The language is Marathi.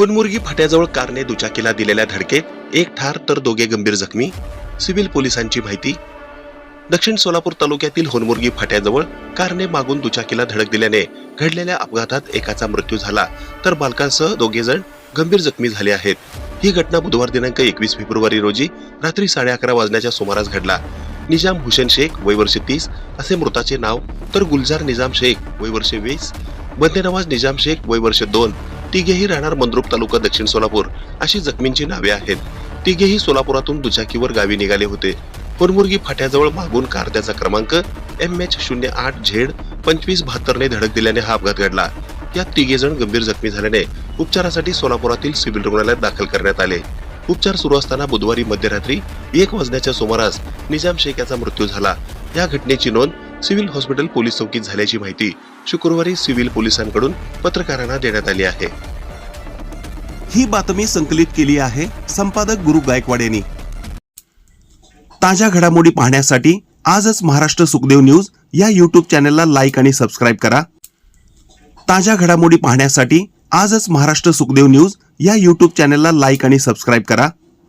होनमुर्गी फाट्याजवळ कारने दुचाकीला दिलेल्या धडकेत एक ठार तर दोघे गंभीर जखमी सिव्हिल पोलिसांची माहिती. दक्षिण सोलापूर तालुक्यातील होनमुर्गी फाट्याजवळ कारने मागून दुचाकीला धडक दिल्याने घडलेल्या अपघातात एकाचा मृत्यू झाला तर बालकांसह दोघे जण गंभीर जखमी झाले आहेत. ही घटना बुधवार दिनांक एकवीस फेब्रुवारी रोजी रात्री साडे अकरा वाजण्याच्या सुमारास घडला. निजाम हुसेन शेख वय वर्ष तीस असे मृताचे नाव तर गुलजार निजाम शेख वय वर्ष वीस बंदे नवाज निजाम शेख वय वर्ष दोन तिघेही राहणार मंद्रुप तालुका दक्षिण सोलापूर अशी जखमींची नावे आहेत. तिघेही सोलापुरातून दुचाकीवर गावी निघाले होते. होनमुर्गी फाट्याजवळ मागून कार त्याचा क्रमांक एम एच शून्य आठ झेड पंचवीस बहात्तरने धडक दिल्याने हा अपघात घडला. यात तिघे जण गंभीर जखमी झाल्याने उपचारासाठी सोलापुरातील सिव्हिल रुग्णालयात दाखल करण्यात आले. उपचार सुरू असताना बुधवारी मध्यरात्री एक वाजण्याच्या सुमारास निजाम शेख याचा मृत्यू झाला. या घटनेची नोंद सिव्हिल हॉस्पिटल पोलीस चौकीत झाल्याची माहिती शुक्रवारी सिव्हिल पोलिसांकडून पत्रकारांना देण्यात आली आहे. ही बातमी संकलित केली आहे संपादक गुरु गायकवाड यांनी. ताज्या घडामोडी पाहण्यासाठी आजच महाराष्ट्र सुखदेव न्यूज या यूट्यूब चॅनलला लाईक आणि सबस्क्राईब करा. ताज्या घडामोडी पाहण्यासाठी आजच महाराष्ट्र सुखदेव न्यूज या यूट्यूब चॅनलला लाईक आणि सबस्क्राईब करा.